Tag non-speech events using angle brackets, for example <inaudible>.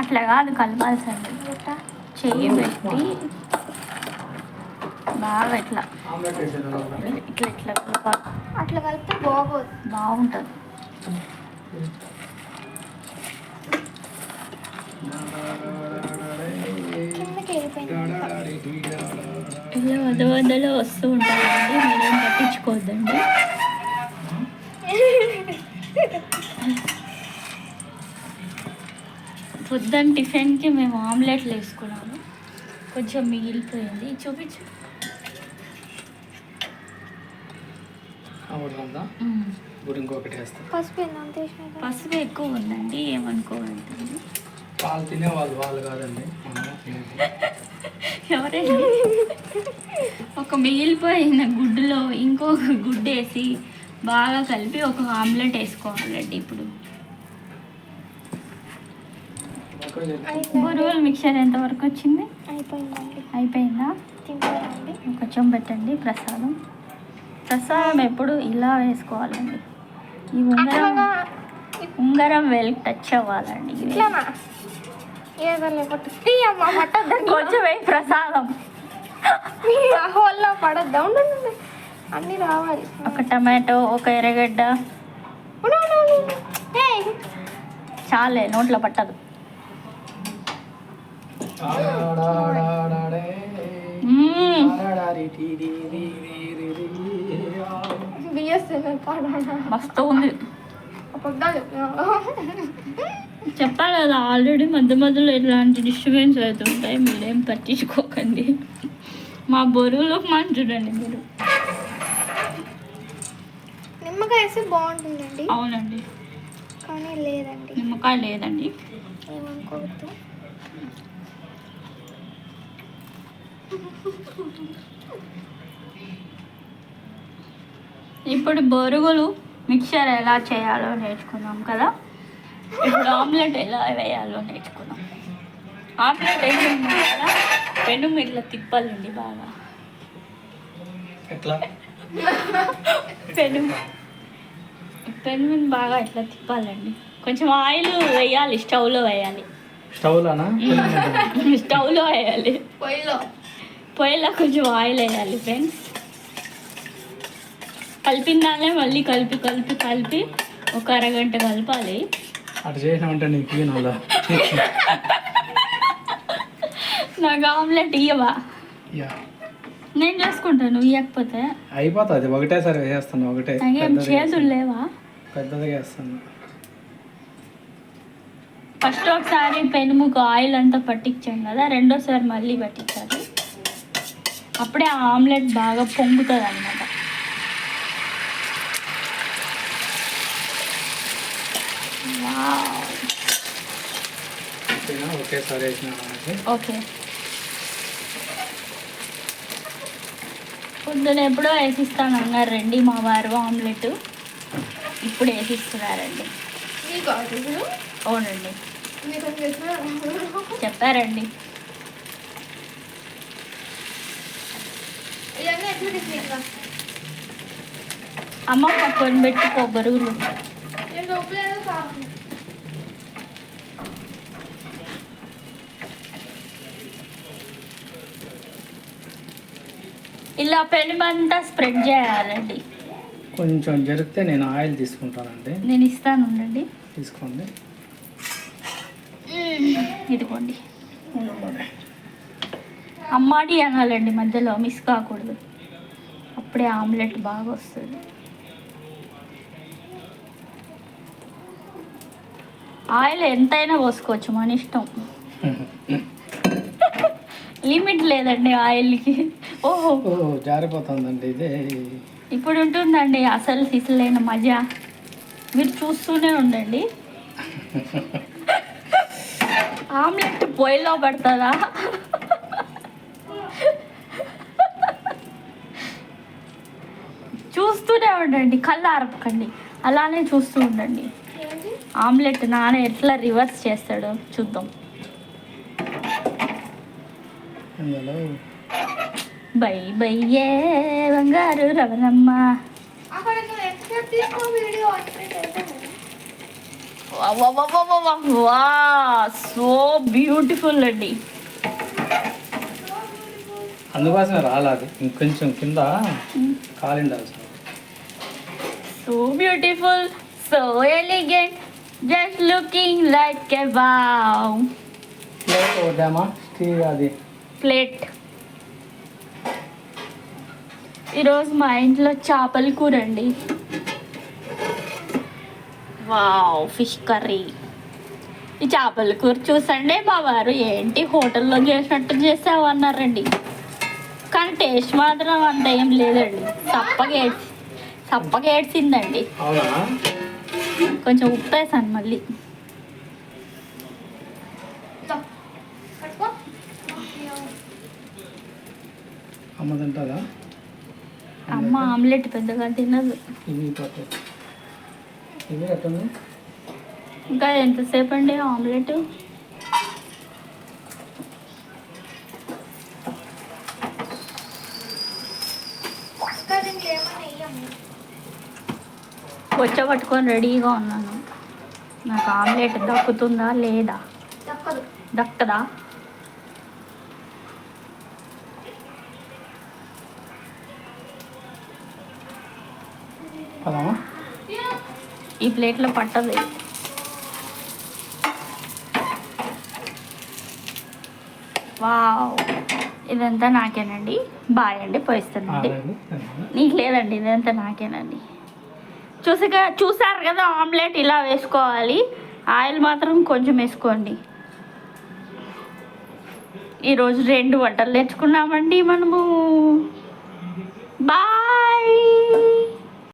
అట్లా కాదు కలపాల్సింది ఎట్లా? చెయ్యి పెట్టి బాగా ఇట్లా. ఇట్లా ఇట్లా కలపాలి. అట్లా కలిపితే బాగోదు. బాగుంటుంది. ఇలా వద వదలో వస్తూ ఉంటాయండి మీరేం పట్టించుకోవద్దండి. పొద్దున్న టిఫిన్కి మేము ఆమ్లెట్లు వేసుకున్నాము. కొంచెం మిగిలిపోయింది. చూపించు. ఇంకొకటి పసుపు ఎక్కువ ఉందండి ఏమనుకోవద్దండి. వాళ్ళు తినేవాళ్ళు వాళ్ళు కాదండి. ఎవరైనా ఒక మిగిలిపోయిన గుడ్డులో ఇంకొక గుడ్డు వేసి బాగా కలిపి ఒక ఆమ్లెట్ వేసుకోవాలండి ఇప్పుడు. బొరుగుల మిక్చర్ ఎంతవరకు వచ్చింది? అయిపోయిందండి. అయిపోయిందా? కొంచెం పెట్టండి ప్రసాదం. ప్రసాదం ఎప్పుడు ఇలా వేసుకోవాలండి. ఈ ఉంగరం ఉంగరం వేలికి టచ్ అవ్వాలండి. కొంచెం ప్రసాదం. పడద్దా? ఉండండి అన్నీ రావాలి. ఒక టమాటో ఒక ఎర్రగడ్డ. చాలే నోట్లో పట్టదు. మస్తు ఉంది. చెప్పాలి కదా ఆల్రెడీ మధ్య మధ్యలో ఇలాంటి డిస్టర్బెన్స్ అవుతుంటాయి మీరేం పట్టించుకోకండి. మా బరువులు మనం చూడండి మీరు. నిమ్మకాయ వేస్తే బాగుంటుందండి. అవునండి. కానీ లేదండి. నిమ్మకాయ లేదండి. ఏమనుకోవద్దు. ఇప్పుడు బొరుగులు మిక్చర్ ఎలా చేయాలో నేర్చుకున్నాం కదా. ఇప్పుడు ఆమ్లెట్ ఎలా వేయాలో నేర్చుకున్నాం ఆమ్లెట్ వేసిన పెను ఇట్లా తిప్పాలండి బాగా. ఎట్లా? పెను పెను బాగా ఇట్లా తిప్పాలండి. కొంచెం ఆయిల్ వేయాలి స్టవ్లో వేయాలి. స్టవ్లోనా? స్టవ్లో వేయాలి. పొయ్యిలో. పొయ్యిలో కొంచెం ఆయిల్ వేయాలి ఫ్రెండ్స్. కలిపిన దాన్నే మళ్ళీ కలిపి కలిపి కలిపి ఒక అరగంట కలపాలి. అటు చేసినామంటే నీకు నాకు ఆమ్లెట్ ఇయ్యవా? యా నేను చేసుకుంటాను ఇవ్వకపోతే అయిపోతుంది ఒకటేసారి వేసేస్తాను ఒకటే. పెద్దది చేతులు లేవా? పెద్దదిగా వేస్తాను. ఫస్ట్ ఒకసారి పెనుముకు ఆయిల్ అంతా పట్టించాం కదా రెండోసారి మళ్ళీ పట్టించాలి. అప్పుడే ఆ ఆమ్లెట్ బాగా పొంగుతుంది వేసినామంటే ఓకే. పొద్దున ఎప్పుడో వేసిస్తాను అన్నారు రండి మా వారు ఆమ్లెట్. ఇప్పుడు వేసిస్తున్నారండి. అవునండి. చెప్పారండి. అమ్మ పక్కన పెట్టుకో బరువులు. ఇలా పెనుమంతా స్ప్రెడ్ చేయాలండి. కొంచెం జరిగితే నేను ఆయిల్ తీసుకుంటానండి. నేను ఇస్తాను ఉండండి. తీసుకోండి. ఇదిగోండి. అమ్మాడి అనాలండి మధ్యలో మిస్ కాకూడదు. అప్పుడే ఆమ్లెట్ బాగా వస్తుంది. ఆయిల్ ఎంతైనా పోసుకోవచ్చు మన ఇష్టం. లిమిట్ లేదండి ఆయిల్కి. ఓహో. జారిపోతుందండి ఇదే. ఇప్పుడు ఉంటుందండి అసలు సిసలైన మజా. మీరు చూస్తూనే ఉండండి. <laughs> ఆమ్లెట్ పొయ్యిలో పడుతుందా చూస్తూనే ఉండండి కళ్ళు ఆరపకండి. అలానే చూస్తూ ఉండండి. ఆమ్లెట్ నాన్న ఎట్లా రివర్స్ చేస్తాడో చూద్దాం. అందులో బై బయ్యే బంగారు రవణమ్మ. అక్కడ నువ్వు ఎక్స్ట్రా తీసుకో వీడియో అంటే వా సో బ్యూటిఫుల్ అండి. అందుకోసమే రాలేదు. ఇంకొంచెం కింద కాలిండాల్సిన so beautiful so elegant just looking like a wow plate వద్దామా steel అది. ప్లేట్ ఈరోజు మా ఇంట్లో చేపల కూర అండి. వావ్ ఫిష్ కర్రీ ఈ చేపల కూర చూసండి మా వారు ఏంటి హోటల్లో చేసినట్టు చేసావు అన్నారండి కానీ టేస్ట్ మాత్రం అంత ఏం లేదండి. ఏడ్చి సప్పగా ఏడ్చిందండి. అవునా? కొంచెం ఉప్పు వేసాను మళ్ళీ అమ్మ తింటుందా? అమ్మ ఆమ్లెట్ పెద్దగా తినదు. ఇంకా ఎంతసేపు అండి ఆమ్లెట్? ఇంకా ఏమైనా పట్టుకొని రెడీగా ఉన్నాను. నాకు ఆమ్లెట్ దక్కుతుందా లేదా? దక్కదా. ఈ ప్లేట్లో పట్టదు. వావ్. ఇదంతా నాకేనండి. బాయ్ అండి పోయిస్తానండి నీకు లేదండి ఇదంతా నాకేనండి. చూసాక చూసారు కదా ఆమ్లెట్ ఇలా వేసుకోవాలి. ఆయిల్ మాత్రం కొంచెం వేసుకోండి. ఈరోజు రెండు వంటలు నేర్చుకున్నామండి మనము. బాయ్!